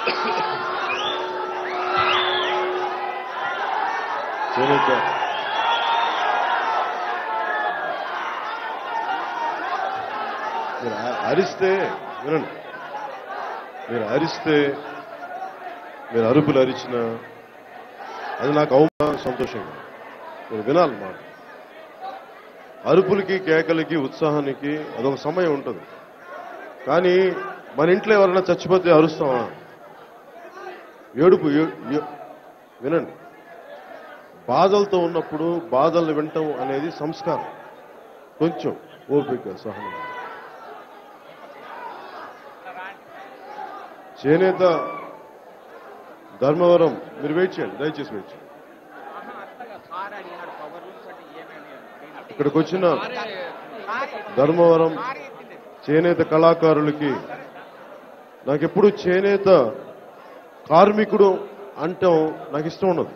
మీరు అరిస్తే వినండి మీరు అరిస్తే మీరు అరుపులు అరిచిన. అది నాకు అవమానం సంతోషంగా. మీరు వినాలి మాట. అరుపులకి కేకలకి ఉత్సాహానికి అదొక సమయం ఉంటుంది. కానీ మన ఇంట్లో ఎవరైనా చచ్చిపోతే అరుస్తామా? ఏడుపు వినండి. బాధలతో ఉన్నప్పుడు బాధలు వినటం అనేది సంస్కారం. కొంచెం ఓపిక సహనం. చేనేత ధర్మవరం మీరు వెయిట్ చేయండి దయచేసి వెయిట్ చేయండి. ఇక్కడికి వచ్చిన ధర్మవరం చేనేత కళాకారులకి నాకెప్పుడు చేనేత కార్మికుడు అంటాం నాకు ఇష్టం ఉండదు.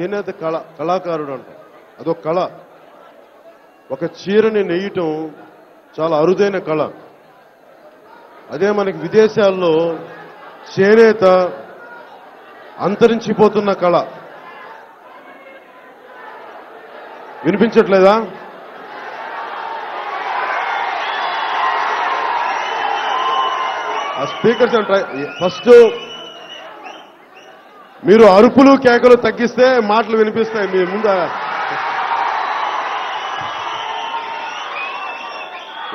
చేనేత కళ కళాకారుడు అంటాం. అదొక కళ. ఒక చీరని నెయ్యటం చాలా అరుదైన కళ. అదే మనకి విదేశాల్లో చేనేత అంతరించిపోతున్న కళ. వినిపించట్లేదా? ఆ స్పీకర్స్ ఫస్ట్ మీరు అరుపులు కేకలు తగ్గిస్తే మాటలు వినిపిస్తాయి మీ ముందు.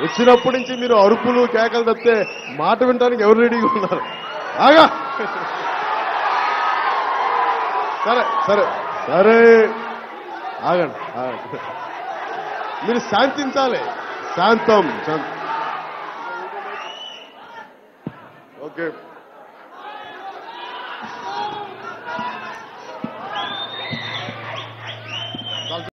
వచ్చినప్పటి నుంచి మీరు అరుపులు కేకలు తప్పితే మాట వినడానికి ఎవరు రెడీగా ఉన్నారు? ఆగా! సరే సరే. సరే. ఆగండి ఆగండి. మీరు శాంతించాలి. శాంతం శాంతం. ఓకే. どうも。